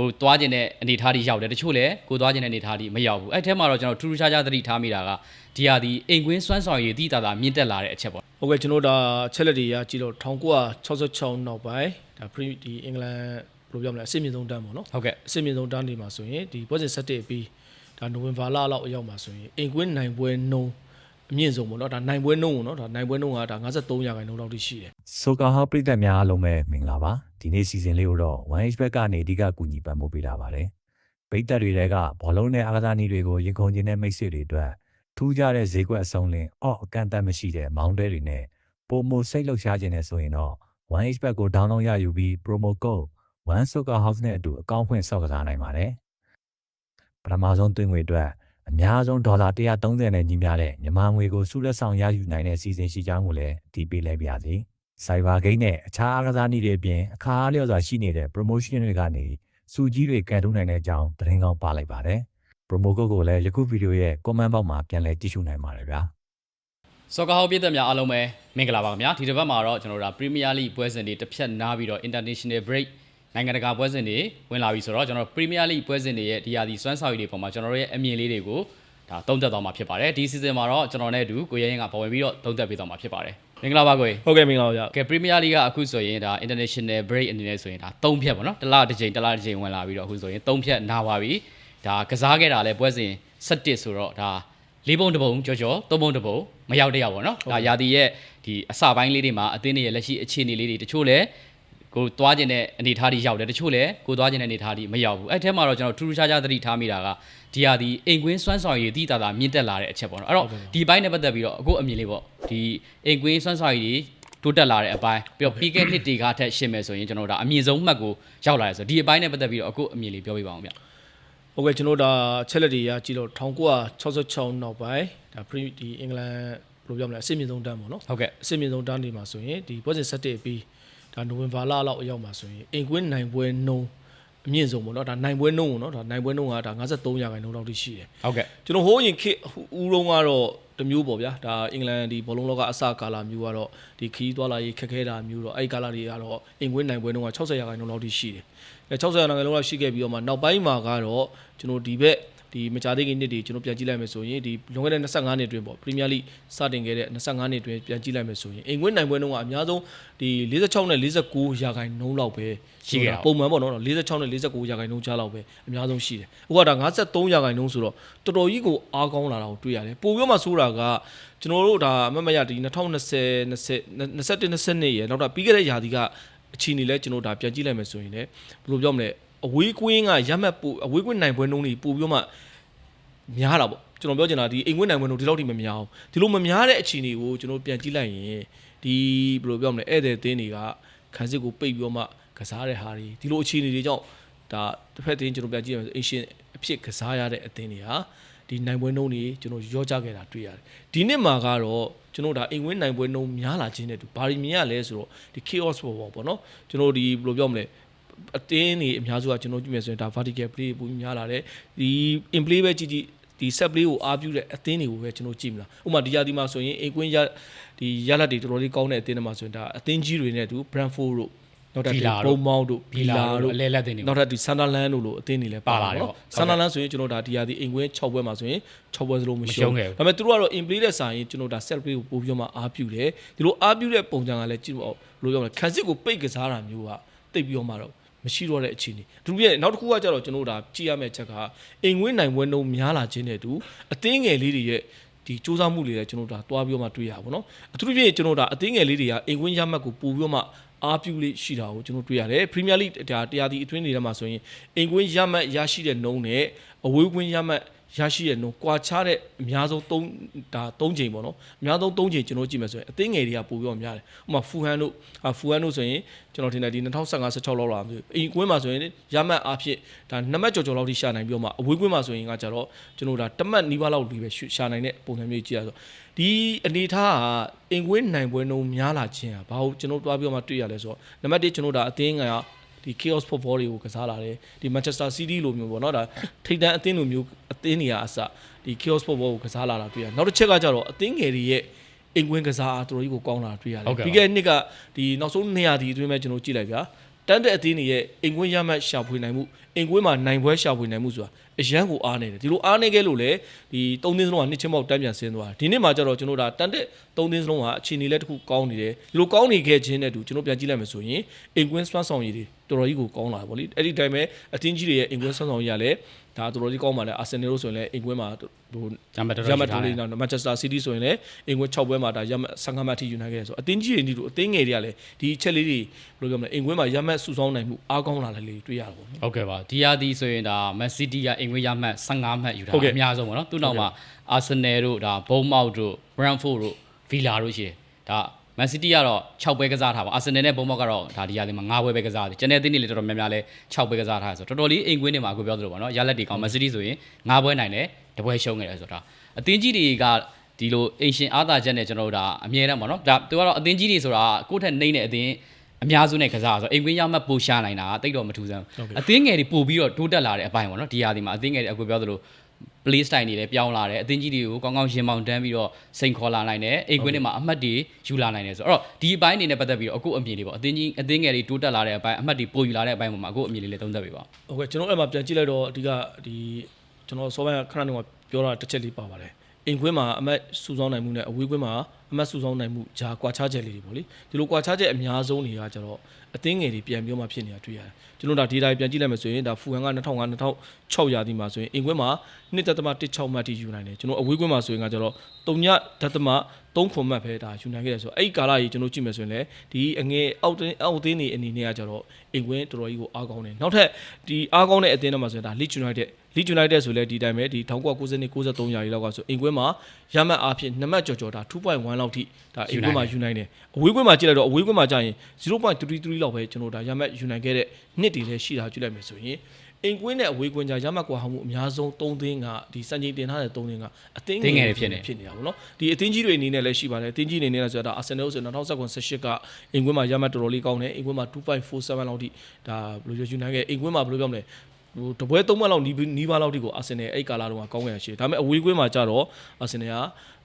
ကိုသွားခြင်းတဲ့အနေအထားတွေရောက်တယ်တချို့လည်းကိုသွားခြင်းတဲ့အနေအထားတွေမရောက်ဘူးအဲ့ထဲမှာတော့ကျွန်တော်ထူးထူးခြားခြားသတိထားမိတာကဒီဟာဒီအိမ်ကွင်းစွမ်းဆောင်ရည်တည်တာတာမြင့်တက်လာတဲ့အချက်ပေါ့ဟုတ်ကဲ့ကျွန်တော်ဒါချက်လက်တွေရကြည့်တော့1966နောက်ပိုင်းဒါ pre ဒီအင်္ဂလန်ဘယ်လိုပြောမလဲအဆင့်မြင့်ဆုံးတန်းပေါ့နော်ဟုတ်ကဲ့အဆင့်မြင့်ဆုံးတန်းနေမှာဆိုရင်ဒီပွဲစဉ်7ပြီးဒါနိုဝင်ဘာလလောက်အရောက်မှာဆိုရင်အင်ကွင်းနိုင်ပွဲနှုံး အမြင့်ဆုံးပေါ့နော်ဒါနိုင်ပွဲနှုံးပေါ့နော်ဒါနိုင်ပွဲနှုံးကဒါ53ရာခိုင်နှုန်းလောက်ထိရှိတယ်ဆိုကာဟောပရိသတ်များအားလုံးပဲမင်္ဂလာပါဒီနေ့စီစဉ်လေးကိုတော့ 1H ဘက်ကနေအဓိကကူညီပံ့ပိုးပေးတာပါတယ်ပိတ်သက်တွေကဘောလုံးနဲ့အာကစားနည်းတွေကိုရင်ခုန်ခြင်းနဲ့မိတ်ဆွေတွေအတွက်ထူးခြားတဲ့ဈေးကွက်အစုံလင်အော့အကန့်အသတ်မရှိတဲ့မောင်းတဲတွေနဲ့ပုံမစိတ်လှုပ်ရှားခြင်းနဲ့ဆိုရင်တော့ 1H ဘက်ကို download ရယူပြီး promo code 1 Soka House နဲ့အတူအကောင့်ဖွင့်ဆောက်ကစားနိုင်ပါတယ်ပထမဆုံးသွင်းငွေအတွက် အများဆုံးဒေါ်လာ130နဲ့ညီမျှတဲ့မြန်မာငွေကိုစုလက်ဆောင်ရယူနိုင်တဲ့စီစဉ်ရှိကြောင်းကိုလည်းဒီပေးလိုက်ပါရစေ။ Cyber Game နဲ့အခြားအားကစားနည်းတွေအပြင်အခါအားလျော်စွာရှိနေတဲ့ promotion တွေကနေစုကြီးတွေကန်ထုတ်နိုင်တဲ့အကြောင်းသတင်းကောင်းပါလိုက်ပါတယ်။ promo code ကိုလည်းယခုဗီဒီယိုရဲ့ comment box မှာပြန်လည်ကြည့်ရှုနိုင်ပါတယ်ဗျာ။စောကာဟောပြည်သက်များအားလုံးပဲမင်္ဂလာပါခင်ဗျာဒီတစ်ပတ်မှာတော့ကျွန်တော်တို့ဒါ Premier League ပွဲစဉ်တွေတစ်ဖြတ်နားပြီးတော့ International Break နိုင်ငံတကာပွဲစဉ်တွေဝင်လာပြီဆိုတော့ကျွန်တော် Premier League ပွဲစဉ်တွေရဲ့ဒီဟာဒီစွမ်းဆောင်ရည်တွေပေါ်မှာကျွန်တော်တို့ရဲ့အမြင်လေးတွေကိုဒါသုံးသပ်သွားမှာဖြစ်ပါတယ်ဒီ season မှာတော့ကျွန်တော်နဲ့အတူကိုရဲရင်ကပေါ်ဝင်ပြီးတော့သုံးသပ်ပေးသွားမှာဖြစ်ပါတယ်မင်္ဂလာပါကိုရဲဟုတ်ကဲ့မင်္ဂလာပါဗျကဲ Premier League ကအခုဆိုရင်ဒါ International Break အနေနဲ့ဆိုရင်ဒါ၃ဖြတ်ပေါ့နော်တစ်လတစ်ချိန်တစ်လတစ်ချိန်ဝင်လာပြီးတော့အခုဆိုရင်၃ဖြတ်နာပါပြီဒါကစားခဲ့တာလဲပွဲစဉ်7ဆိုတော့ဒါလေးပုံတစ်ပုံကြောကြောသုံးပုံတစ်ပုံမရောက်တဲ့ရောက်ပေါ့နော်ဒါရာသီရဲ့ဒီအစပိုင်းလေးတွေမှာအသင်းတွေရဲ့လက်ရှိအခြေအနေလေးတွေတချို့လဲ ကိုသွားခြင်းတဲ့အနေအထားတွေရောက်တယ်တချို့လဲကိုသွားခြင်းတဲ့အနေအထားတွေမရောက်ဘူးအဲ့ထဲမှာတော့ကျွန်တော်ထူးထူးခြားခြားသတိထားမိတာကဒီဟာဒီအိမ်ကွင်းစွမ်းဆောင်ရည်တည်တာတာမြင့်တက်လာတဲ့အချက်ပေါ့နော်အဲ့တော့ဒီဘိုင်းနဲ့ပတ်သက်ပြီးတော့အခုအမြင်လေးပေါ့ဒီအိမ်ကွင်းစွမ်းဆောင်ရည်တွေတိုးတက်လာတဲ့အပိုင်းပြီးတော့ပြီးခဲ့နှစ်တွေကထက်ရှင်းမယ်ဆိုရင်ကျွန်တော်တို့ဒါအမြင့်ဆုံးမှတ်ကိုရောက်လာတယ်ဆိုတော့ဒီအပိုင်းနဲ့ပတ်သက်ပြီးတော့အခုအမြင်လေးပြောပြပါအောင်ဗျဟုတ်ကဲ့ကျွန်တော်ဒါချက်လက်တွေရကြည့်တော့1966နောက်ပိုင်းဒါ pre ဒီအင်္ဂလန်ဘယ်လိုပြောမလဲအဆင့်မြင့်ဆုံးတန်းပေါ့နော်ဟုတ်ကဲ့အဆင့်မြင့်ဆုံးတန်းနေမှာဆိုရင်ဒီပွဲစဉ်7ပြီး ဒါနိုဝင်ဘာလလောက်အရောက်မှာဆိုရင်အင်ကွင်းနိုင်ပွဲနှုံးအမြင့်ဆုံးပေါ့နော်ဒါနိုင်ပွဲနှုံးပေါ့နော်ဒါနိုင်ပွဲနှုံးကဒါ53ရာခိုင်နှုန်းလောက်ထိရှိတယ်ဟုတ်ကဲ့ကျွန်တော်ဟိုးရင်ခေတ်ဦးတုံးကတော့တစ်မျိုးပေါ့ဗျာဒါအင်္ဂလန်ဒီဘောလုံးလောကအစကာလာမျိုးကတော့ဒီခီးသွားလာရေးခက်ခဲတာမျိုးတော့အဲ့ဒီကာလာတွေကတော့အင်ကွင်းနိုင်ပွဲနှုန်းက60ရာခိုင်နှုန်းလောက်ထိရှိတယ်အဲ60ရာခိုင်နှုန်းလောက်ရှိခဲ့ပြီးတော့မှနောက်ပိုင်းမှာကတော့ကျွန်တော်ဒီဘက် ဒီမကြသေးခင်နှစ်တွေကျွန်တော်ပြန်ကြည့်လိုက်မယ်ဆိုရင်ဒီလွန်ခဲ့တဲ့25နှစ်အတွင်းပေါ့ပရီးမီးယားလိစတင်ခဲ့တဲ့25နှစ်အတွင်းပြန်ကြည့်လိုက်မယ်ဆိုရင်အင်ကွင်းနိုင်ပွဲနှုန်းကအများဆုံးဒီ46နဲ့49ရာခိုင်နှုန်းလောက်ပဲပုံမှန်ပေါ့နော်46နဲ့49ရာခိုင်နှုန်းချလောက်ပဲအများဆုံးရှိတယ်။အခုကဒါ53ရာခိုင်နှုန်းဆိုတော့တော်တော်ကြီးကိုအားကောင်းလာတာကိုတွေ့ရတယ်။ပိုပြီးမှဆိုတာကကျွန်တော်တို့ဒါအမတ်မရဒီ2020 21 22ရဲ့နောက်တော့ပြီးခဲ့တဲ့ရာသီကအချီနေလဲကျွန်တော်ဒါပြန်ကြည့်လိုက်မယ်ဆိုရင်လည်းဘယ်လိုပြောမလဲ အဝေးကွင်းကရမှတ်ပိုအဝေးကွင်းနိုင်ပွဲနှုန်းတွေပိုပြီးမှများတာပေါ့ကျွန်တော်ပြောချင်တာဒီအိမ်ကွင်းနိုင်ပွဲနှုန်းဒီလောက်ထိမများဘူးဒီလိုမများတဲ့အခြေအနေကိုကျွန်တော်ပြန်ကြည့်လိုက်ရင်ဒီဘယ်လိုပြောမလဲဧည့်သည်တင်းတွေကခန်းစစ်ကိုပိတ်ပြီးတော့မှကစားတဲ့ဟာတွေဒီလိုအခြေအနေတွေကြောင့်ဒါတစ်ဖက်တင်းကျွန်တော်ပြန်ကြည့်ရမယ်ဆိုအင်ရှင်အဖြစ်ကစားရတဲ့အတင်းတွေဟာဒီနိုင်ပွဲနှုန်းတွေကျွန်တော်ရောကြခဲ့တာတွေ့ရတယ်ဒီနှစ်မှာကတော့ကျွန်တော်ဒါအိမ်ဝင်းနိုင်ပွဲနှုန်းများလာခြင်းတဲ့သူဘာတွေမြင်ရလဲဆိုတော့ဒီ chaos ပေါ့ပေါ့နော်ကျွန်တော်ဒီဘယ်လိုပြောမလဲ အတင်းတွေအများစုကကျွန်တော်ကြည့်မယ်ဆိုရင်ဒါ vertical play ပုံများလာတယ်ဒီ in play ပဲကြည့်ကြည့်ဒီ set play ကိုအားပြုတဲ့အသင်းတွေကိုပဲကျွန်တော်ကြည့်မလားဥပမာဒီရာဒီမှာဆိုရင်အိမ်ကွင်းရဒီရလက်တွေတော်တော်လေးကောင်းတဲ့အသင်းတွေမှာဆိုရင်ဒါအသင်းကြီးတွေနဲ့အတူ Brentford တို့နောက်ထပ်ဒီဘုံမောင်းတို့ဘီလာတို့အလဲလက်တင်နေနောက်ထပ်ဒီဆန်ဒါလန်တို့လိုအသင်းတွေလည်းပါလာတယ်ပါလာတယ်ပေါ့ဆန်ဒါလန်ဆိုရင်ကျွန်တော်ဒါဒီရာဒီအိမ်ကွင်း6ပွဲမှာဆိုရင်6ပွဲစလုံးမမရှုံးရှုံးခဲ့ဒါပေမဲ့သူတို့ကတော့ in play တဲ့ဆိုင်ရင်ကျွန်တော်ဒါ set play ကိုပို့ပြီးတော့မှအားပြုတယ်ဒီလိုအားပြုတဲ့ပုံစံကလည်းကြည့်လို့ဘယ်လိုပြောမလဲခန်းစစ်ကိုပိတ်ကစားတာမျိုးကတိတ်ပြီးတော့မှတော့ မရှိတော့တဲ့အခြေအနေသူပြည့်နောက်တစ်ခုကကြတော့ကျွန်တော်တို့ဒါကြည့်ရမယ့်အချက်ကအိမ်ဝင်းနိုင်ပွဲနှုံများလာခြင်းတဲ့တူအသင်းငယ်လေးတွေရဲ့ဒီစူးစမ်းမှုတွေလည်းကျွန်တော်တို့ဒါတွားပြီးတော့မှတွေ့ရပါဘောနော်အထူးသဖြင့်ကျွန်တော်တို့ဒါအသင်းငယ်လေးတွေကအိမ်ဝင်းရမှတ်ကိုပို့ပြီးတော့မှအားပြုလေးရှိတာကိုကျွန်တော်တွေ့ရတယ်ပရီးမီးယားလိဒါတရားဒီအတွင်းတွေထဲမှာဆိုရင်အိမ်ကွင်းရမှတ်ရရှိတဲ့နှုန်းနဲ့အဝေးကွင်းရမှတ် ရရှိတဲ့နှုန်းကွာခြားတဲ့အများဆုံး3ဒါ3ချိန်ပေါ့နော်အများဆုံး3ချိန်ကျွန်တော်ကြည့်မယ်ဆိုရင်အသင်းငယ်တွေကပိုပြီးတော့များတယ်ဥပမာဖူဟန်တို့အာဖူဟန်တို့ဆိုရင်ကျွန်တော်ထင်တယ်ဒီ2015 16လောက်လာမျိုးအိမ်ကွင်းမှာဆိုရင်ရမှတ်အားဖြင့်ဒါနှစ်မှတ်ကြော်ကြော်လောက်ထိရှာနိုင်ပြီးတော့မှအဝေးကွင်းမှာဆိုရင်ကကြတော့ကျွန်တော်ဒါတစ်မှတ်နီးပါးလောက်လေးပဲရှာနိုင်တဲ့ပုံစံမျိုးကြည့်ရဆိုဒီအနေထားကအင်ကွင်းနိုင်ပွဲနှုန်းများလာခြင်းอ่ะဘာလို့ကျွန်တော်တွားပြီးတော့မှတွေ့ရလဲဆိုတော့နံပါတ်1ကျွန်တော်ဒါအသင်းငယ်က ဒီ chaos football တွေကိုကစားလာတယ်ဒီ Manchester City လိုမျိုးပေါ့နော်ဒါထိပ်တန်းအသင်းလိုမျိုးအသင်းတွေကအစဒီ chaos football ကိုကစားလာတာတွေ့ရနောက်တစ်ချက်ကကြတော့အသင်းငယ်တွေရဲ့အိမ်ကွင်းကစားအားတော်ကြီးကိုကောင်းလာတွေ့ရတယ်ပြီးခဲ့တဲ့နှစ်ကဒီနောက်ဆုံးနေရာဒီအတွင်းမဲ့ကျွန်တော်ကြည့်လိုက်ဗျာတန်းတဲ့အသင်းတွေရဲ့အိမ်ကွင်းရမှတ်ရှာဖွေနိုင်မှုအိမ်ကွင်းမှာနိုင်ပွဲရှာဖွေနိုင်မှုဆိုတာအရန်ကိုအားနေတယ်ဒီလိုအားနေခဲ့လို့လေဒီ၃သင်းစလုံးကနှစ်ချင်းမောက်တန်းပြန်ဆင်းသွားဒီနေ့မှာကျတော့ကျွန်တော်ဒါတန်းတဲ့၃သင်းစလုံးကအခြေအနေလက်တစ်ခုကောင်းနေတယ်ဒီလိုကောင်းနေခဲ့ခြင်းနဲ့တူကျွန်တော်ပြန်ကြည့်လိုက်မယ်ဆိုရင်အိမ်ကွင်းစွမ်းဆောင်ရည်တွေ တော်တော်ကြီးကိုကောင်းလာပါဗောလေအဲ့ဒီတိုင်းပဲအသင်းကြီးတွေရဲ့အိမ်ကွင်းစွမ်းဆောင်ရည်ကလည်းဒါတော်တော်ကြီးကောင်းပါလေအာဆင်နယ်လို့ဆိုရင်လည်းအိမ်ကွင်းမှာဟိုဂျမ်ဘတ်တော်ရတော်မတ်ရှိထားတယ်တိုလေးနော်မန်ချက်စတာစီးတီးဆိုရင်လည်းအင်ကွင်း6ပွဲမှာဒါရမတ်15မှတ်ထိယူနိုင်ခဲ့တယ်ဆိုတော့အသင်းကြီးတွေနေလို့အသင်းငယ်တွေကလည်းဒီအချက်လေးတွေဘယ်လိုပြောမလဲအင်ကွင်းမှာရမတ်စုဆောင်းနိုင်မှုအားကောင်းလာတယ်လေတွေ့ရတာပေါ့နော်ဟုတ်ကဲ့ပါဒီယာဒီဆိုရင်ဒါမန်စီးတီးကအင်္ဂလိပ်ရမှတ်15မှတ်ယူထားဟုတ်ကဲ့တာအများဆုံးပေါ့နော်သူ့နောက်မှာအာဆင်နယ်တို့ဒါဘုံမောက်တို့ဘရန်ဖို့တို့ဗီလာတို့ရှိတယ်ဒါ မန်စီးတီးကတော့6ပွဲကစားထားပါအာဆင်နယ်နဲ့ဘုံမောက်ကတော့ဒါဒီယာဒီမှာ9ပွဲပဲကစားတယ်ကျန်တဲ့အသင်းတွေလည်းတော်တော်များများလဲ6ပွဲကစားထားတယ်ဆိုတော့တော်တော်လေးအိမ်ကွင်းတွေမှာအခုပြောသလိုပေါ့နော်ရလက်တွေကောင်းမန်စီးတီးဆိုရင်9ပွဲနိုင်တယ်တပွဲရှုံးခဲ့တယ်ဆိုတော့အသင်းကြီးတွေကဒီလိုအင်ရှင်အားသာချက်နဲ့ကျွန်တော်တို့ဒါအမြဲတမ်းပေါ့နော်ဒါသူကတော့အသင်းကြီးတွေဆိုတာကိုယ့်ထက်နှိမ့်တဲ့အသင်းအများစုနဲ့ကစားဆိုတော့အိမ်ကွင်းရမှတ်ပိုရှာနိုင်တာတိတ်တော့မထူးဆန်းဘူးအသင်းငယ်တွေပို့ပြီးတော့တိုးတက်လာတဲ့အပိုင်းပေါ့နော်ဒီဟာဒီမှာအသင်းငယ်တွေအခုပြောသလို play style တွေလည်းပြောင်းလာတယ်အသင်းကြီးတွေကိုကောင်းကောင်းရင်မောင်တန်းပြီးတော့စိန်ခေါ်လာနိုင်တယ်အိမ်ကွင်းတွေမှာအမှတ်တွေယူလာနိုင်တယ်ဆိုတော့ဒီအပိုင်းအနေနဲ့ပတ်သက်ပြီးတော့အခုအမြင်လေးပေါ့အသင်းကြီးအသင်းငယ်တွေတိုးတက်လာတဲ့အပိုင်းအမှတ်တွေပိုယူလာတဲ့အပိုင်းပေါ်မှာအခုအမြင်လေးလည်းသုံးသပ်ပေးပါဟုတ်ကဲ့ကျွန်တော်အဲ့မှာပြန်ကြည့်လိုက်တော့အဓိကဒီကျွန်တော်စောပိုင်းကခဏနေကပြောတာတစ်ချက်လေးပါပါတယ်အင်ကွင်းမှာအမတ်စုဆောင်းနိုင်မှုနဲ့အဝေးကွင်းမှာ အမတ်စုဆောင်းနိုင်မှုဂျာကွာခြားချက်လေးတွေပေါ့လေဒီလိုကွာခြားချက်အများဆုံးတွေကကျတော့အသင်းငယ်တွေပြန်ပြောမှဖြစ်နေတာတွေ့ရတယ်ကျွန်တော်ဒါဒီတိုင်းပြန်ကြည့်လိုက်မယ်ဆိုရင်ဒါဖူဟန်က2005 2006ရာသီမှာဆိုရင်အင်ကွင်းမှာ1.16မှတ်ထိယူနိုင်တယ်ကျွန်တော်အဝေးကွင်းမှာဆိုရင်ကကျတော့3.3 3ခွန်မှတ်ပဲဒါယူနိုင်ခဲ့တယ်ဆိုတော့အဲ့ဒီကာလကြီးကျွန်တော်ကြည့်မယ်ဆိုရင်လည်းဒီအငယ်အောက်တင်းအောက်တင်းနေအနေနဲ့ကကျတော့အင်ကွင်းတော်တော်ကြီးကိုအားကောင်းတယ်နောက်ထပ်ဒီအားကောင်းတဲ့အသင်းတော့မှာဆိုရင်ဒါ Leeds United Leeds United ဆိုလဲဒီတိုင်းပဲဒီ1990 93ရာကြီးလောက်ကဆိုအင်ကွင်းမှာရမှတ်အားဖြင့်2မှတ်ကျော်ကျော်ဒါ2.1လောက်ထိဒါအင်ကွင်းမှာယူနိုင်တယ်အဝေးကွင်းမှာကြည့်လိုက်တော့အဝေးကွင်းမှာကြာရင်0.33လောက်ပဲကျွန်တော်ဒါရမှတ်ယူနိုင်ခဲ့တဲ့နှစ်တွေလည်းရှိတာကြည့်လိုက်မယ်ဆိုရင်အင်ကွင်းနဲ့အဝေးကွင်းကြားရမှတ်ကွာဟမှုအများဆုံး3သင်းကဒီစံချိန်တင်ထားတဲ့3သင်းကအသင်းဖြစ်နေတာပေါ့နော်ဒီအသင်းကြီးတွေအနေနဲ့လည်းရှိပါတယ်အသင်းကြီးအနေနဲ့လည်းဆိုတာအာဆင်နယ်ဆို2019 18ကအင်ကွင်းမှာရမှတ်တော်တော်လေးကောင်းတယ်အင်ကွင်းမှာ2.47လောက်ထိဒါဘယ်လိုယူနိုင်ခဲ့အင်ကွင်းမှာဘယ်လိုပြောမလဲဟိုတပွဲသုံးမှတ်လောက်နီးနီးပါးလောက်ထိကိုအာဆင်နယ်အဲ့ကာလာတော့ကောင်းခဲ့ရရှိတယ်ဒါပေမဲ့အဝေးကွင်းမှာကြတော့အာဆင်နယ်က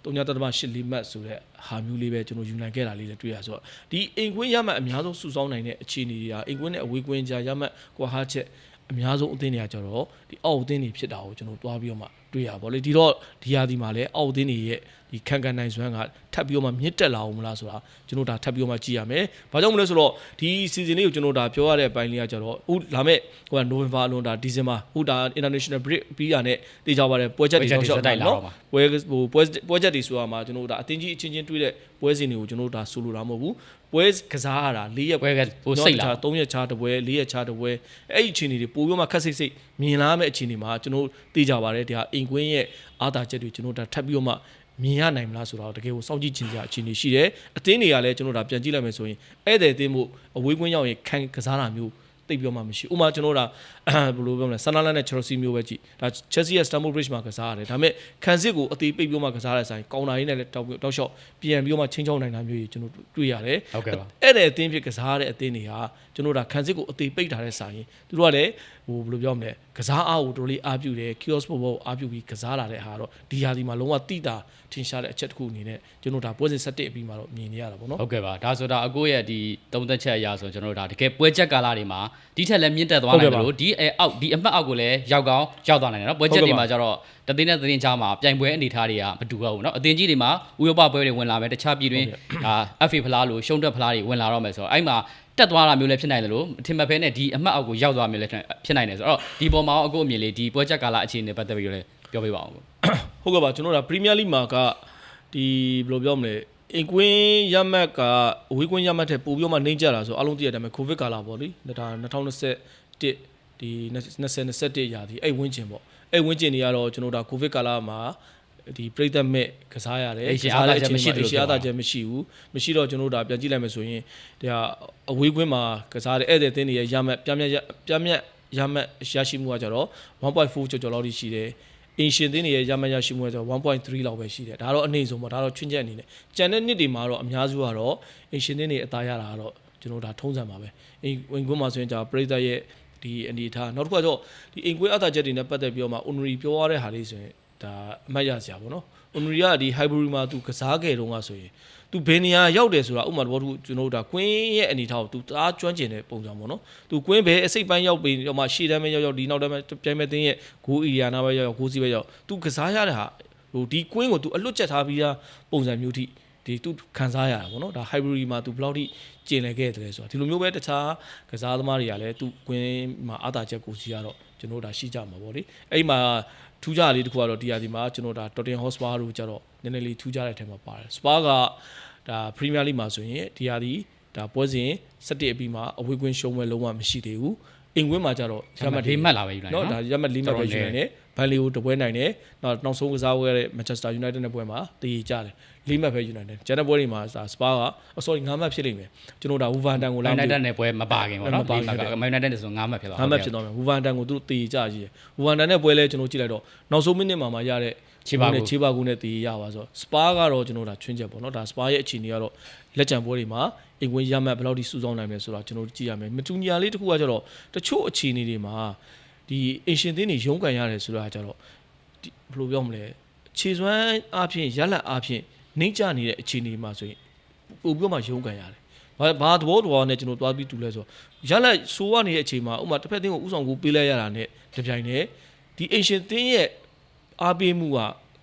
3.84မှတ်ဆိုတဲ့ဟာမျိုးလေးပဲကျွန်တော်ယူနိုင်ခဲ့တာလေးလည်းတွေ့ရဆိုတော့ဒီအိမ်ကွင်းရမှတ်အများဆုံးစုဆောင်းနိုင်တဲ့အခြေအနေတွေကအိမ်ကွင်းနဲ့အဝေးကွင်းကြားရမှတ်ကွာဟာချက် အများဆုံးအသင်းတွေကကြတော့ဒီအောက်အသင်းတွေဖြစ်တာကိုကျွန်တော်တွားပြီးတော့မှတွေ့ရပါလေဒီတော့ဒီဟာဒီမှာလည်းအောက်အသင်းတွေရဲ့ဒီခံကန်နိုင်စွမ်းကထပ်ပြီးတော့မှမြင့်တက်လာအောင်မလားဆိုတာကျွန်တော်ဒါထပ်ပြီးတော့မှကြည့်ရမယ်။ဘာကြောင့်မလဲဆိုတော့ဒီ season လေးကိုကျွန်တော်ဒါပြောရတဲ့အပိုင်းလေးကကြတော့ဟိုလာမဲ့ဟိုက November အလွန်ဒါ December ဟိုဒါ international break ပြီးရတဲ့တေချာပါတယ်ပွဲချက်တွေတောက်လျှောက်တယ်နော်။ပွဲဟိုပွဲပွဲချက်တွေဆိုတာမှာကျွန်တော်ဒါအတင်းကြီးအချင်းချင်းတွေ့တဲ့ပွဲစဉ်တွေကိုကျွန်တော်ဒါဆိုလိုတာမဟုတ်ဘူး။ ပွဲကစားရတာ၄ရက်ပွဲကဟိုစိတ်လာ3ရက်ချားတစ်ပွဲ4ရက်ချားတစ်ပွဲအဲ့ဒီအချိန်တွေပို့ပြီးမှခက်စိတ်စိတ်မြင်လာမယ့်အချိန်တွေမှာကျွန်တော်သိကြပါတယ်ဒါအိမ်ကွင်းရဲ့အာသာချက်တွေကျွန်တော်ဒါထပ်ပြီးတော့မှမြင်ရနိုင်မလားဆိုတော့တကယ်ကိုစောင့်ကြည့်ခြင်းစရာအခြေအနေရှိတယ်အသင်းတွေကလည်းကျွန်တော်ဒါပြန်ကြည့်လိုက်မယ်ဆိုရင်ဧည့်သည်အသင်းမှုအဝေးကွင်းရောက်ရင်ခံကစားတာမျိုး တိတ်ပြောမှမရှိဥပမာကျွန်တော်ဒါဘယ်လိုပြောမလဲဆန်နာလန်နဲ့ Chelsea မျိုးပဲကြည့်ဒါ Chelsea ရဲ့ Stamford Bridge မှာကစားရတယ်ဒါပေမဲ့ခံစစ်ကိုအသေးပိတ်ပြောမှကစားတဲ့ဆိုင်ကောင်တာရင်းနဲ့လည်းတောက်တောက်လျှောက်ပြန်ပြီးတော့မှချင်းချောင်းနိုင်တာမျိုးကြီးကျွန်တော်တွေ့ရတယ်ဟုတ်ကဲ့ပါအဲ့တဲ့အသင်းဖြစ်ကစားတဲ့အသင်းတွေဟာ ကျွန်တော်တို့ဒါခံစစ်ကိုအသေးပိတ်ထားတဲ့ဆိုင်သူတို့ကလည်းဟိုဘယ်လိုပြောမလဲကစားအားကိုတော်တော်လေးအားပြုတယ် kiosk ပေါ်ပေါ်အားပြုပြီးကစားလာတဲ့ဟာတော့ဒီဟာဒီမှာလုံးဝတိတာထင်ရှားတဲ့အချက်တစ်ခုအနေနဲ့ကျွန်တော်တို့ဒါပွဲစဉ်7အပြီးမှာတော့မြင်နေရတာပေါ့နော် ဟုတ်ကဲ့ပါဒါဆိုတာအကိုရဲ့ဒီသုံးသက်ချက်အရာဆိုကျွန်တော်တို့ဒါတကယ်ပွဲချက်ကာလတွေမှာဒီထက်လည်းမြင့်တက်သွားနိုင်တယ်လို့ဒီအဲအောက်ဒီအမှတ်အောက်ကိုလည်းရောက်ကောင်းရောက်သွားနိုင်တယ်နော်ပွဲချက်တွေမှာကျတော့တသိန်းနဲ့တသိန်းချားမှာပြိုင်ပွဲအနေထားတွေကမတူတော့ဘူးเนาะအတင်ကြီးတွေမှာဥရောပပွဲတွေဝင်လာမယ်တခြားပြည်တွင်းဒါ FA ဖလားလို့ရှုံးတက်ဖလားတွေဝင်လာတော့မယ်ဆိုတော့အဲ့မှာ တက်သွားတာမျိုးလည်းဖြစ်နိုင်တယ်လို့အထင်မဖဲနဲ့ဒီအမှတ်အောက်ကိုရောက်သွားမျိုးလည်းဖြစ်နိုင်တယ်ဆိုတော့ဒီပေါ်မှာအခုအမြင်လေးဒီပွဲချက်ကာလအခြေအနေပတ်သက်ပြီးတော့လည်းပြောပြပါအောင်ဟုတ်ကဲ့ပါကျွန်တော်တို့ဒါ Premier League မှာကဒီဘယ်လိုပြောမလဲအင်ကွင်းရမတ်ကအဝေးကွင်းရမတ်ထက်ပိုပြီးတော့မှနှိမ့်ကြတာဆိုအလုံးတည့်ရတဲ့အတိုင်းပဲကိုဗစ်ကာလာပေါ့လေဒါ2021ဒီ2021ရာသီအဲ့ဝင်းကျင်ပေါ့အဲ့ဝင်းကျင်တွေကတော့ကျွန်တော်တို့ဒါကိုဗစ်ကာလာမှာ ဒီပြိသက်မဲ့ကစားရတယ်အဲ့ရှင်အားသာချက်မရှိသလိုအဲ့ရှင်အားသာချက်မရှိဘူးမရှိတော့ကျွန်တော်တို့ဒါပြန်ကြည့်လိုက်မယ်ဆိုရင်ဒါအဝေးကွင်းမှာကစားတဲ့ဧည့်သည်တင်းတွေရဲ့ရမတ်ပြမြတ်ပြမြတ်ရမတ်ရရှိမှုကကြတော့1.4ကျော်ကျော်လောက်ထိရှိတယ်အင်ရှင်သင်းတွေရဲ့ရမရရှိမှုကဆို1.3လောက်ပဲရှိတယ်ဒါတော့အနေဆုံးပေါ့ဒါတော့ချွင်းချက်အနေနဲ့ကြံတဲ့နှစ်တွေမှာတော့အများစုကတော့အင်ရှင်သင်းတွေအသားရတာကတော့ကျွန်တော်ဒါထုံးစံပါပဲအင်ဝင်ကွန်းမှာဆိုရင်じゃပရိသတ်ရဲ့ဒီအနေထားနောက်တစ်ခုကတော့ဒီအင်ကွေးအသာချက်တွေနဲ့ပတ်သက်ပြီးတော့မှ honorary ပြောရတဲ့ဟာလေးဆိုရင် ဒါအမှတ်ရစရာပေါ့နော်။ Unry ကဒီ Highbury မှာသူကစားခဲ့တုန်းကဆိုရင်သူဘယ်နေရာရောက်တယ်ဆိုတာဥပမာတော့ကျွန်တော်တို့ဒါကွင်းရဲ့အနေထားကိုသူအားကျွမ်းကျင်တဲ့ပုံစံပေါ့နော်။သူကွင်းဘယ်အစိတ်ပိုင်းရောက်ပြီးတော့မှရှေ့တန်းပဲရောက်ရောက်ဒီနောက်တန်းပဲပြိုင်မဲ့တင်းရဲ့ဂိုးအီရီယာနာပဲရောက်ရောက်ဂိုးစီပဲရောက်သူကစားရတဲ့ဟာဟိုဒီကွင်းကိုသူအလွတ်ချက်ထားပြီးသားပုံစံမျိုးထိဒီသူခံစားရတာပေါ့နော်ဒါ Highbury မှာသူဘယ်လောက်ထိကျင်လည်ခဲ့တယ်လဲဆိုတာဒီလိုမျိုးပဲတခြားကစားသမားတွေကလည်းသူကွင်းမှာအာသာချက်ကိုစီရတော့ကျွန်တော်တို့ဒါရှိကြမှာပေါ့လေအဲ့မှာ ထူးခြားလေးတစ်ခုကတော့ဒီဟာဒီမှာကျွန်တော်ဒါ Tottenham Hotspur တို့ကြတော့နည်းနည်းလေးထူးခြားတဲ့အထက်မှာပါတယ် Spur ကဒါ Premier League မှာဆိုရင်ဒီဟာဒီဒါပွဲစဉ်17အပြီးမှာအဝေးကွင်းရှုံးပွဲလုံးဝမရှိသေးဘူးအင်ကွင်းမှာကြတော့ရမှတ်လေးမှတ်လာပဲယူလိုက်နော်နော်ဒါရမှတ်လေးမှတ်ပဲယူနိုင်တယ် ဘန်လီကိုတပွဲနိုင်တယ်နောက်နောက်ဆုံးကစားပွဲတဲ့ Manchester United နဲ့ပွဲမှာတည်ကြတယ်လေးမှတ်ပဲယူနိုင်တယ်ကျန်တဲ့ပွဲတွေမှာဒါ Spur က sorry 9မှတ်ဖြစ်လိမ့်မယ်ကျွန်တော်ဒါ Wolverhampton ကိုလိုလာင်းမနိုက်သိတက်နဲ့ပွဲမပါခင်ပေါ့နော်မပါခင်လေးမှတ်ကမိုင်းနိုက်တက်နဲ့ဆို9မှတ်ဖြစ်သွား9မှတ်ဖြစ်သွားမယ် Wolverhampton ကိုသူတို့တည်ကြကြီးတယ် Wolverhampton နဲ့ပွဲလဲကျွန်တော်ကြည့်လိုက်တော့နောက်ဆုံးမိနစ်မှာမှရတဲ့ခြေပါကူခြေပါကူနဲ့တည်ရပါဆို Spur ကတော့ကျွန်တော်ဒါချွင်းချက်ပေါ့နော်ဒါ Spur ရဲ့အခြေအနေကတော့လက်ကျန်ပွဲတွေမှာအင်ကွင်းရမှတ်ဘယ်လောက်ထိစုဆောင်းနိုင်မလဲဆိုတော့ကျွန်တော်ကြည့်ရမယ်မတူညီယာလေးတစ်ခုကကျတော့တချို့အခြေအနေတွေမှာ ဒီအင်ရှင်သင်းတွေရုန်းကန်ရတယ်ဆိုတာကကျတော့ဒီဘယ်လိုပြောမလဲခြေစွမ်းအားဖြင့်ရက်လက်အားဖြင့်နှိမ့်ချနေတဲ့အခြေအနေမှာဆိုရင်ပို့ပြီးတော့မှရုန်းကန်ရတယ်ဘာဘာသဘောတော်နဲ့ကျွန်တော်တွားပြီးတူလဲဆိုရက်လက်ဆိုးရနေတဲ့အချိန်မှာဥမာတစ်ဖက်တင်းကိုဥဆောင်ကိုပေးလိုက်ရတာနဲ့တပြိုင်တည်းဒီအင်ရှင်သင်းရဲ့အားပေးမှုက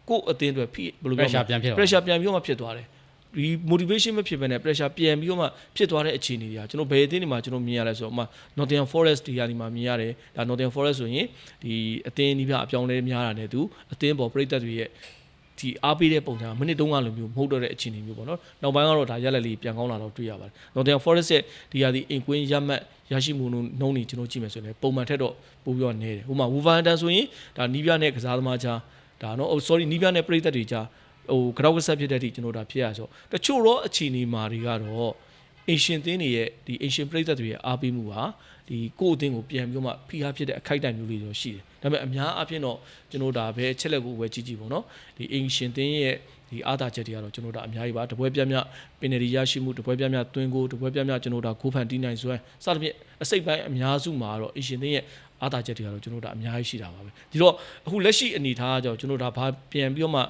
ကိုယ့်အသင်းအတွက်ဖိဘယ်လိုပြောမလဲ pressure ပြန်ဖြစ်သွား pressure ပြန်ပြီးတော့မှဖြစ်သွားတယ် ဒီ motivation မဖြစ်ဘဲနဲ့ pressure ပြန်ပြီးတော့မှဖြစ်သွားတဲ့အခြေအနေတွေကကျွန်တော်ဘယ်အသင်းတွေမှာကျွန်တော်မြင်ရလဲဆိုတော့ဥမာ Nottingham Forest ဒီဟာဒီမှာမြင်ရတယ်ဒါ Nottingham Forest ဆိုရင်ဒီအသင်းဒီပြအပြောင်းလဲများတာနဲ့သူအသင်းပေါ်ပြည်သက်တွေရဲ့ဒီအားပေးတဲ့ပုံစံကမိနစ်တုန်းကလိုမျိုးမဟုတ်တော့တဲ့အခြေအနေမျိုးပေါ့နော်နောက်ပိုင်းကတော့ဒါရက်လက်လေးပြန်ကောင်းလာတော့တွေ့ရပါတယ် Nottingham Forest ရဲ့ဒီဟာဒီအင်ကွင်းရမှတ်ရရှိမှုနှုန်းနေကျွန်တော်ကြည့်မယ်ဆိုရင်ပုံမှန်ထက်တော့ပိုပြီးတော့နည်းတယ်ဥပမာ Wolverhampton ဆိုရင်ဒါနီးပြနဲ့ကစားသမားကြားဒါနော် oh sorry နီးပြနဲ့ပြည်သက်တွေကြား ဟိုကြောက်ကဆက်ဖြစ်တဲ့အထိကျွန်တော်ဒါဖြစ်ရဆိုတချို့တော့အခြေအနေမှာတွေကတော့ Asian သင်းတွေရဲ့ဒီ Asian ပြည်သက်တွေရဲ့အားပေးမှုဟာဒီကိုယ့်အသင်းကိုပြန်ပြီးတော့မှဖိအားဖြစ်တဲ့အခိုက်အတန့်မျိုးလေးတော့ရှိတယ်ဒါပေမဲ့အများအားဖြင့်တော့ကျွန်တော်ဒါပဲအချက်လက်ကိုပဲကြည့်ကြည့်ပေါ့နော်ဒီ Asian သင်းရဲ့ဒီအားသာချက်တွေကတော့ကျွန်တော်တို့အများကြီးပါတပွဲပြတ်မြပင်နယ်ရီရရှိမှုတပွဲပြတ်မြတွင်းကိုတပွဲပြတ်မြကျွန်တော်တို့ဂိုးဖန်တီးနိုင်စွဲစသဖြင့်အစိတ်ပိုင်းအများစုမှာတော့ Asian သင်းရဲ့အားသာချက်တွေကတော့ကျွန်တော်တို့အများကြီးရှိတာပါပဲဒီတော့အခုလက်ရှိအနေအထားကကြောင့်ကျွန်တော်တို့ဒါဘာပြန်ပြီးတော့မှ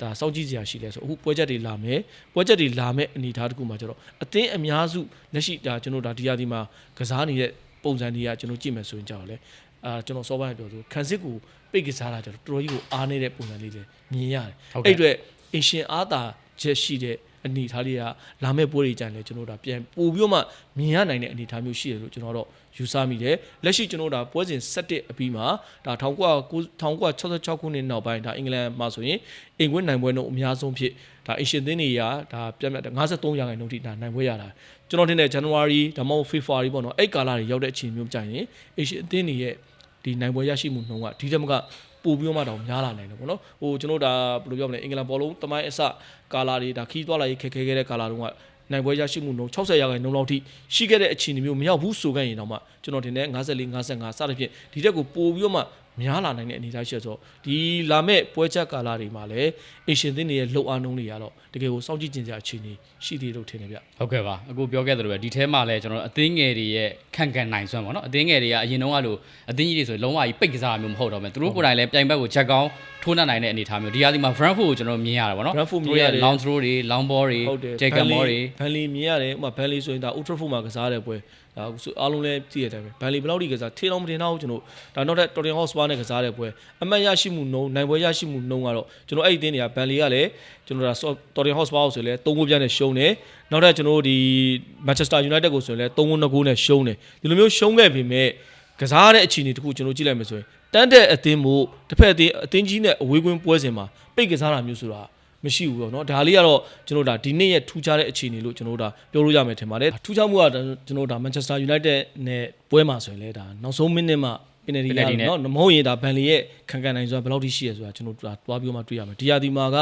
ဒါစောင့်ကြည့်စရာရှိလဲဆိုအခုပွဲချက်တွေလာမယ်ပွဲချက်တွေလာမဲ့အနေအထားတစ်ခုမှာကျတော့အသင်းအများစုလက်ရှိဒါကျွန်တော်ဒါဒီယာဒီမှာကစားနေတဲ့ပုံစံတွေကကျွန်တော်ကြည့်မယ်ဆိုရင်ကြောက်လေအာကျွန်တော်စောပိုင်းပြောဆိုခန်းစစ်ကိုပိတ်ကစားတာကျတော့တော်တော်ကြီးကိုအားနေတဲ့ပုံစံလေးတွေမြင်ရတယ်ဟုတ်ကဲ့အဲ့အတွက်အင်ရှင်အားသာချက်ရှိတဲ့ အနေအထားလေးကလာမဲ့ပွဲတွေကြိုင်လဲကျွန်တော်တို့ဒါပြန်ပို့ပြီးတော့မှမြင်ရနိုင်တဲ့အနေအထားမျိုးရှိတယ်လို့ကျွန်တော်တော့ယူဆမိတယ်လက်ရှိကျွန်တော်တို့ဒါပွဲစဉ်7အပြီးမှာဒါ1966ခုနှစ်နောက်ပိုင်းဒါအင်္ဂလန်မှာဆိုရင်အင်ကွင်းနိုင်ပွဲနှုန်းအများဆုံးဖြစ်ဒါအရှင်သင်းတွေကဒါပြန်ပြတ်53ရာခိုင်နှုန်းထိဒါနိုင်ပွဲရတာကျွန်တော်ထင်တယ် January ဒါမှမဟုတ် February ပေါ့နော်အဲ့ကာလတွေရောက်တဲ့အချိန်မျိုးကြိုင်ရင်အရှင်သင်းတွေရဲ့ဒီနိုင်ပွဲရရှိမှုနှုန်းကဒီတက်မက ပို့ပြီးတော့မှတော့များလာနိုင်တယ်ပေါ့နော်ဟိုကျွန်တော်ဒါဘယ်လိုပြောမလဲအင်္ဂလန်ဘောလုံးတမိုင်းအစကာလာတွေဒါခီးသွားလာရေးခက်ခဲခဲ့တဲ့ကာလာတုန်းကနိုင်ပွဲရရှိမှုနှုန်း60ရာခိုင်နှုန်းလောက်ထိရှိခဲ့တဲ့အခြေအနေမျိုးမရောက်ဘူးဆိုခဲ့ရင်တော့မှကျွန်တော်ထင်တယ်54 55စသဖြင့်ဒီတက်ကိုပို့ပြီးတော့မှ များလာနိုင်တဲ့အနေအထားရှိရဆိုဒီလာမဲ့ပွဲချက်ကာလာတွေမှာလည်းအေရှင်သင်းတွေရဲ့လှုပ်အားနှုန်းတွေကတော့တကယ်ကိုစောင့်ကြည့်ကြင်စရာအခြေအနေရှိသေးလို့ထင်တယ်ဗျဟုတ်ကဲ့ပါအခုပြောခဲ့သလိုပဲဒီထဲမှာလည်းကျွန်တော်တို့အသင်းငယ်တွေရဲ့ခန့်ကန်နိုင်စွမ်းပေါ့နော်အသင်းငယ်တွေကအရင်တုန်းကလိုအသင်းကြီးတွေဆိုရင်လုံးဝကြီးပိတ်ကစားတာမျိုးမဟုတ်တော့ဘူးသူတို့ကိုယ်တိုင်လည်းပြိုင်ဘက်ကိုချက်ကောင်းထိုးနှက်နိုင်တဲ့အနေအထားမျိုးဒီဟာဒီမှာ Brentford ကိုကျွန်တော်မြင်ရတာပေါ့နော် Brentford သူတို့ရဲ့မြင်ရတယ် long throw တွေ long ball တွေဟုတ်တယ် jack ball တွေဘန်လီမြင်ရတယ်ဥပမာဘန်လီဆိုရင်ဒါ Ultra Foot မှာကစားတဲ့ပွဲဒါဆိုအားလုံးလည်းသိရတဲ့အတိုင်းပဲဘန်လီဘယ်လောက်ထိကစားထေတော့မတင်တော့ဘူးကျွန်တော်ဒါနောက်ထပ် Tottenham Hotspur နဲ့ကစားတဲ့ပွဲအမှတ်ရရှိမှုနှုန်းနိုင်ပွဲရရှိမှုနှုန်းကတော့ကျွန်တော်အဲ့ဒီအသင်းတွေကဘန်လီကလည်းကျွန်တော်ဒါ Tottenham Hotspur ကိုဆိုလည်း၃ဂိုးပြတ်နဲ့ရှုံးတယ်နောက်ထပ်ကျွန်တော်တို့ဒီ Manchester United ကိုဆိုရင်လည်း၃ဂိုး၂ဂိုးနဲ့ရှုံးတယ်ဒီလိုမျိုးရှုံးခဲ့ပေမဲ့ကစားတဲ့အခြေအနေတခုကျွန်တော်ကြည့်လိုက်မယ်ဆိုရင်တန်းတဲ့အသင်းမို့တစ်ဖက်အသင်းအသင်းကြီးနဲ့အဝေးကွင်းပွဲစဉ်မှာပိတ်ကစားတာမျိုးဆိုတာမရှိဘူးပေါ့နော်ဒါလေးကတော့ကျွန်တော်တို့ဒါဒီနေ့ရဲ့ထူးခြားတဲ့အခြေအနေလို့ကျွန်တော်တို့ဒါပြောလို့ရမယ်ထင်ပါတယ်ထူးခြားမှုကဒါကျွန်တော်တို့ဒါ Manchester United နဲ့ပွဲမှာဆိုရင်လည်းဒါနောက်ဆုံးမိနစ်မှာ penalty ရ penalty နဲ့နော်မဟုတ်ရင်ဒါဘန်လီရဲ့ခံကန်နိုင်ဆိုတာဘယ်လောက်ထိရှိရဆိုတာကျွန်တော်တို့ဒါတွားပြီးမှတွေ့ရမယ်ဒီယာဒီမာက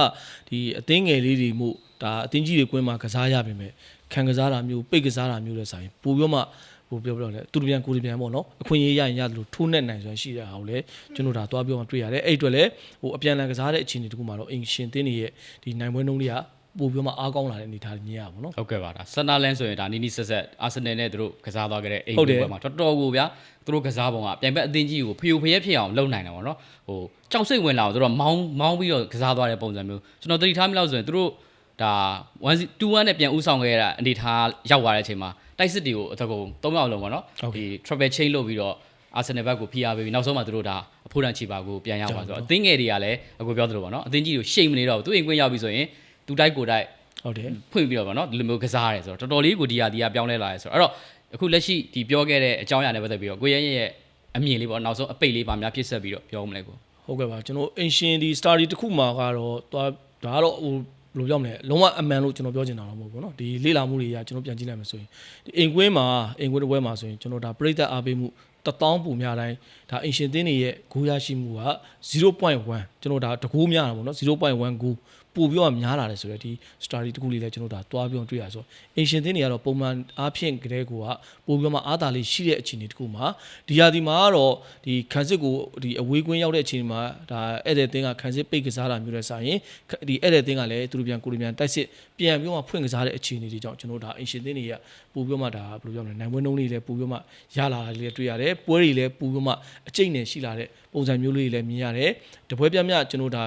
ဒီအသင်းငယ်လေးတွေမှုဒါအသင်းကြီးတွေကွင်းမှာကစားရပါမယ်ခံကစားတာမျိုးပိတ်ကစားတာမျိုးလည်းဆိုင်ပို့ပြီးမှဟိုပြောပြတော့လေသူတပြန်ကိုတပြန်ပေါ့နော်အခွင့်အရေးရရင်ရတယ်လို့ထိုးနှက်နိုင်စွမ်းရှိတဲ့ဟာကိုလည်းကျွန်တော်ဒါတွားပြောမှတွေ့ရတယ်အဲ့အတွက်လည်းဟိုအပြန်အလှန်ကစားတဲ့အခြေအနေတခုမှာတော့အင်ရှင်တင်းတွေရဲ့ဒီနိုင်ပွဲနှုန်းလေးက ပို့ပြီးမှအားကောင်းလာတဲ့အနေအထားတွေမြင်ရပါဘောနော်ဟုတ်ကဲ့ပါဒါဆန်နာလန်ဆိုရင်ဒါနီနီဆက်ဆက်အာဆင်နယ်နဲ့သူတို့ကစားသွားခဲ့တဲ့အိမ်ဟုတ်တယ်ပွဲမှာတော်တော်ကိုဗျာသူတို့ကစားပုံကပြိုင်ဘက်အသင်းကြီးကိုဖျို့ဖျက်ဖြစ်အောင်လုပ်နိုင်တယ်ပေါ့နော်ဟိုကြောက်စိတ်ဝင်လာအောင်သူတို့ကမောင်းမောင်းပြီးတော့ကစားသွားတဲ့ပုံစံမျိုးကျွန်တော်သတိထားမိလို့ဆိုရင်သူတို့ဒါ1 2 1နဲ့ပြန်ဥဆောင်ခဲ့ရတာအနေထားရောက်သွားတဲ့အချိန်မှာတိုက်စစ်တွေကိုအထက်ကုန်၃ယောက်လုံးပေါ့နော်ဒီ triple chain လုပ်ပြီးတော့အာဆင်နယ်ဘက်ကိုဖိအားပေးပြီးနောက်ဆုံးမှသူတို့ဒါအဖို့တန်ချီပါကိုပြန်ရောက်သွားဆိုတော့အသင်းငယ်တွေကလည်းအခုပြောသလိုပေါ့နော်အသင်းကြီးကိုရှိတ်မနေတော့ဘူးသူအိမ်ကွင်းရောက်ပြီဆိုရင် သူတိုက်ကိုတိုက် ဟုတ်တယ် ဖွင့်ပြီးတော့ဗောနော်ဒီလိုမျိုးကစားရတယ်ဆိုတော့တော်တော်လေးကိုဒီဟာဒီဟာပြောင်းလဲလာရဲဆိုတော့အဲ့တော့အခုလက်ရှိဒီပြောခဲ့တဲ့အကြောင်းအရာနဲ့ပတ်သက်ပြီးတော့ကိုရဲရဲ့အမြင်လေးပေါ့နောက်ဆုံးအပိတ်လေးပါများဖြစ်ဆက်ပြီးတော့ပြောမလဲကို ဟုတ်ကဲ့ပါကျွန်တော်အင်ရှင်ဒီ study တစ်ခုမှာကတော့သွားဒါကတော့ဟိုဘယ်လိုပြောမလဲလုံးဝအမှန်လို့ကျွန်တော်ပြောချင်တာတော့မဟုတ်ဘူးเนาะဒီလေ့လာမှုတွေကကျွန်တော်ပြန်ကြည့်လိုက်မယ်ဆိုရင်ဒီအိမ်ကွင်းမှာအိမ်ကွင်းတစ်ပွဲမှာဆိုရင်ကျွန်တော်ဒါပြိသက်အားပေးမှုတထောင်းပူများတိုင်းဒါအင်ရှင်သင်းတွေရဲ့ဂိုးရရှိမှုက0.1ကျွန်တော်ဒါတကူးများတာပေါ့နော်0.1ဂိုး ပို့ပြီးတော့များလာတယ်ဆိုတော့ဒီ study တစ်ခုလေးလည်းကျွန်တော်ဒါတွားပြီးတော့တွေ့ရဆိုအင်ရှင်သင်းတွေကတော့ပုံမှန်အားဖြင့်ကလေးကိုကပို့ပြီးတော့မှအားသာလေးရှိတဲ့အခြေအနေတစ်ခုမှာဒီဟာဒီမှာကတော့ဒီခန်းစစ်ကိုဒီအဝေးကွင်းရောက်တဲ့အခြေအနေမှာဒါဧည့်သည်သင်းကခန်းစစ်ပိတ်ကစားတာမျိုးနဲ့စာရင်ဒီဧည့်သည်သင်းကလည်းသူတို့ပြန်ကိုလိုပြန်တိုက်စစ်ပြန်ပြီးတော့မှဖွင့်ကစားတဲ့အခြေအနေတွေကြောင့်ကျွန်တော်ဒါအင်ရှင်သင်းတွေကပို့ပြီးတော့မှဒါဘယ်လိုပြောမလဲနိုင်ပွဲနှုန်းလေးလည်းပို့ပြီးတော့မှရလာတာလေးလည်းတွေ့ရတယ်ပွဲတွေလည်းပို့ပြီးတော့မှအကျိတ်နဲ့ရှိလာတဲ့ပုံစံမျိုးလေးတွေလည်းမြင်ရတယ်တပွဲပြတ်မြတ်ကျွန်တော်ဒါ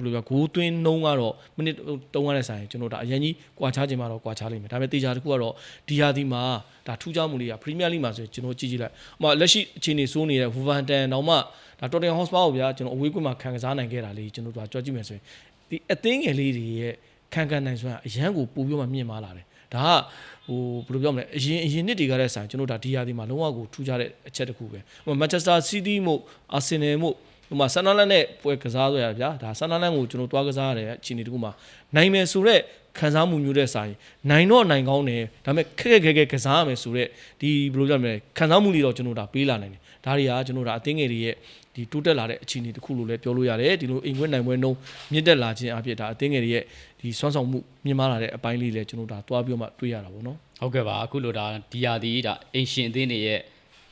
ဘယ်လိုပြောဂိုးသွင်းနှုံးကတော့မိနစ်တုံးရတဲ့ဆိုင်ကျွန်တော်ဒါအရင်ကြီးကွာခြားခြင်းမှာတော့ကွာခြားလိမ့်မယ်ဒါပေမဲ့တေချာတစ်ခုကတော့ဒီဟာဒီမှာဒါထူးခြားမှုလေးကပရီးမီးယားလိမှာဆိုရင်ကျွန်တော်ကြည့်ကြည့်လိုက်ဟိုမှာလက်ရှိအခြေအနေစိုးနေတဲ့ဝူဗန်တန်တော့မှဒါတော်တင်ဟော့စပါကိုဗျာကျွန်တော်အဝေးကွင်းမှာခံကစားနိုင်ခဲ့တာလေးကျွန်တော်တို့ကြွကြည့်မယ်ဆိုရင်ဒီအသင်းငယ်လေးတွေရဲ့ခံခံနိုင်စွမ်းအရန်ကိုပို့ပြီးမှမြင့်မာလာတယ်ဒါကဟိုဘယ်လိုပြောမလဲအရင်အရင်နှစ်တွေကလည်းဆိုင်ကျွန်တော်ဒါဒီဟာဒီမှာလုံးဝကိုထူးခြားတဲ့အချက်တစ်ခုပဲဟိုမန်ချက်စတာစီးတီးမို့အာဆင်နယ်မို့ ဟိုမှာဆန်နလန်နဲ့ပွဲကစားရရဗျာဒါဆန်နလန်ကိုကျွန်တော်တွားကစားရတဲ့အခြေအနေတခုမှာနိုင်မယ်ဆိုတော့ခံစားမှုမျိုးတဲ့ဆိုင်နိုင်တော့နိုင်ကောင်းတယ်ဒါပေမဲ့ခက်ခက်ခဲခဲကစားရမယ်ဆိုတော့ဒီဘယ်လိုပြောမလဲခံစားမှုလေးတော့ကျွန်တော်ဒါပေးလာနိုင်တယ်ဒါတွေကကျွန်တော်ဒါအသင်းငယ်တွေရဲ့ဒီတိုးတက်လာတဲ့အခြေအနေတစ်ခုလို့လည်းပြောလို့ရတယ်ဒီလိုအိမ်ခွဲနိုင်ပွဲနှုံးမြင့်တက်လာခြင်းအဖြစ်ဒါအသင်းငယ်တွေရဲ့ဒီစွမ်းဆောင်မှုမြင့်မားလာတဲ့အပိုင်းလေးလည်းကျွန်တော်ဒါတွားပြီးတော့မှတွေ့ရတာပေါ့နော်ဟုတ်ကဲ့ပါအခုလိုဒါဒီဟာဒီဒါအင်ရှင်အသင်းတွေရဲ့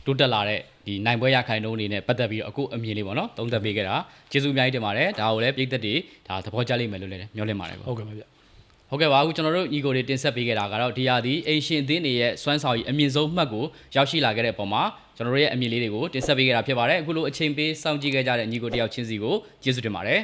တိုးတက်လာတဲ့ဒီနိုင်ပွဲရခိုင်နှုန်းအနေနဲ့ပတ်သက်ပြီးတော့အခုအမြင်လေးပေါ့နော်သုံးသပ်ပေးခဲ့တာကျေးဇူးအများကြီးတင်ပါတယ်ဒါကိုလည်းပြည်သက်တွေဒါသဘောကျလိမ့်မယ်လို့လည်းမျှော်လင့်ပါတယ်ပေါ့ဟုတ်ကဲ့ပါဗျဟုတ်ကဲ့ပါအခုကျွန်တော်တို့ညီကိုတွေတင်ဆက်ပေးခဲ့တာကတော့ဒီဟာဒီအင်ရှင်အသင်းတွေရဲ့စွမ်းဆောင်ရည်အမြင့်ဆုံးမှတ်ကိုရောက်ရှိလာခဲ့တဲ့ပုံမှာကျွန်တော်တို့ရဲ့အမြင်လေးတွေကိုတင်ဆက်ပေးခဲ့တာဖြစ်ပါတယ်အခုလိုအချိန်ပေးစောင့်ကြည့်ခဲ့ကြတဲ့ညီကိုတယောက်ချင်းစီကိုကျေးဇူးတင်ပါတယ်